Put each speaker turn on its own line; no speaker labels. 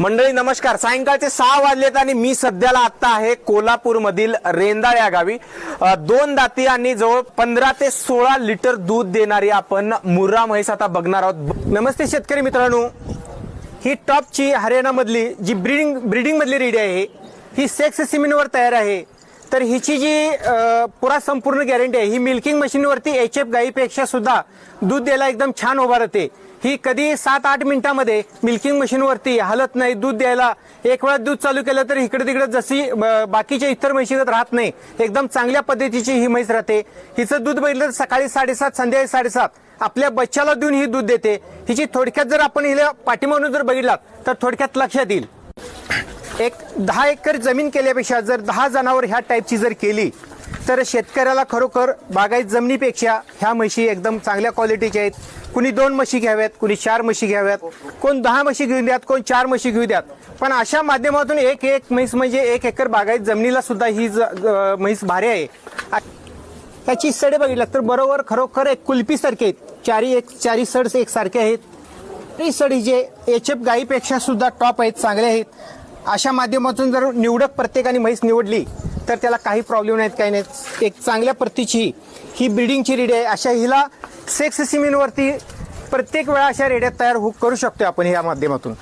मंडळी नमस्कार. सायंकाळचे सहा वाजलेत आणि मी सध्याला आता आहे कोल्हापूरमधील रेंदाळ या गावी. दोन दाती आणि जवळ पंधरा ते सोळा लिटर दूध देणारी आपण मुर्रा म्हैस आता बघणार आहोत. नमस्ते शेतकरी मित्रांनो. ही टॉपची हरियाणामधली जी ब्रिडिंग ब्रिडिंग मधली रेडी आहे ही सेक्स सिमिनवर तयार आहे. तर हिची जी पुरा संपूर्ण गॅरंटी आहे ही मिल्किंग मशीनवरती एच एफ गाईपेक्षा सुद्धा दूध द्यायला एकदम छान उभा राहते. ही कधी सात आठ मिनिटांमध्ये मिल्किंग मशीनवरती हलत नाही दूध द्यायला एक वेळा दूध चालू केलं तर इकडे तिकडे जशी बाकीच्या इतर म्हशीगत राहत नाही एकदम चांगल्या पद्धतीची ही म्हैस राहते. हिचं दूध बघितलं तर सकाळी साडेसात संध्याकाळी साडेसात आपल्या बच्च्याला देऊन ही दूध देते. हिची थोडक्यात जर आपण हिला पाठीमागून जर बघितलात तर थोडक्यात लक्षात येईल. एक दहा एकर जमीन केल्यापेक्षा जर दहा जनावर ह्या टाईपची जर केली तर शेतकऱ्याला खरोखर बागायत जमिनीपेक्षा ह्या म्हशी एकदम चांगल्या क्वालिटीच्या आहेत. कुणी दोन म्हशी घ्याव्यात कुणी चार म्हशी घ्याव्यात कोण दहा म्हशी घेऊन द्यात कोण चार म्हशी घेऊ द्यात. पण अशा माध्यमातून एक एक म्हैस म्हणजे एक एकर बागायत जमिनीला सुद्धा ही ज- म्हैस भारी आहे. त्याची सडे बघितलं तर बरोबर खरोखर एक कुल्पीसारखे आहेत. चारी एक चारी सड एक सारखे आहेत. ही सडी जे एच एफ गाईपेक्षा सुद्धा टॉप आहेत चांगले आहेत. अशा माध्यमातून जर निवडक प्रत्येकाने म्हैस निवडली तर त्याला काही प्रॉब्लेम नाहीत काही नाहीत. एक चांगल्या प्रतीची ही ब्रिडिंगची रेडी आहे. अशा हिला सेक्स सिमिनवरती प्रत्येक वेळा अशा रेड्या तयार हो- करू शकतो आपण या माध्यमातून.